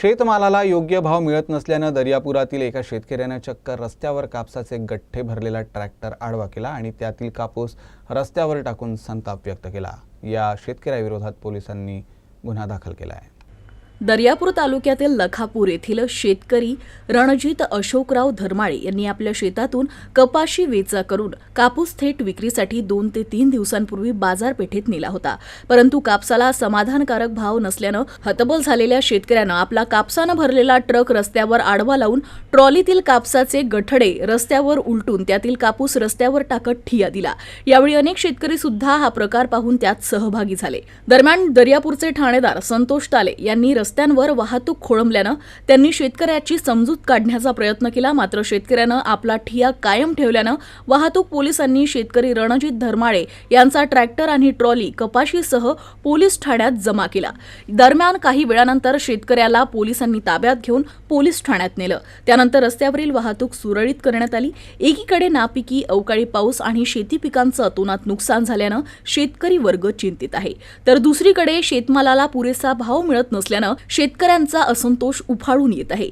शेतमालाला योग्य भाव मिळत नसल्यानं दर्यापुरातील एका शेतकऱ्यानं चक्क रस्त्यावर कापसाचे गठ्ठे भरलेला ट्रॅक्टर आडवा केला आणि त्यातील कापूस रस्त्यावर टाकून संताप व्यक्त केला. या शेतकऱ्याविरोधात पोलिसांनी गुन्हा दाखल केला आहे दर्यापूर तालुक्यातील लखापूर येथील शेतकरी रणजित अशोकराव धर्माळे यांनी आपल्या शेतातून कपाशी वेचा करून कापूस थेट विक्रीसाठी दोन ते तीन दिवसांपूर्वी बाजारपेठेत नेला होता. परंतु कापसाला समाधानकारक भाव नसल्यानं हतबल झालेल्या शेतकऱ्यानं आपला कापसानं भरलेला ट्रक रस्त्यावर आडवा लावून ट्रॉलीतील कापसाचे गठडे रस्त्यावर उलटून त्यातील कापूस रस्त्यावर टाकत ठिया दिला. यावेळी अनेक शेतकरी सुद्धा हा प्रकार पाहून त्यात सहभागी झाले. दरम्यान दर्यापूरचे ठाणेदार संतोष ताले यांनी रस्त्यांवर वाहतूक खोळंबल्यानं त्यांनी शेतकऱ्याची समजूत काढण्याचा प्रयत्न केला. मात्र शेतकऱ्यानं आपला ठिया कायम ठेवल्यानं वाहतूक पोलिसांनी शेतकरी रणजित धर्माळे यांचा ट्रॅक्टर आणि ट्रॉली कपाशीसह पोलीस ठाण्यात जमा केला. दरम्यान काही वेळानंतर शेतकऱ्याला पोलिसांनी ताब्यात घेऊन पोलीस ठाण्यात नेलं. त्यानंतर रस्त्यावरील वाहतूक सुरळीत करण्यात आली. एकीकडे नापिकी अवकाळी पाऊस आणि शेती पिकांचं अतोनात नुकसान झाल्यानं शेतकरी वर्ग चिंतित आहे. तर दुसरीकडे शेतमालाला पुरेसा भाव मिळत नसल्यानं शेतकऱ्यांचा असंतोष उफाळून येत आहे.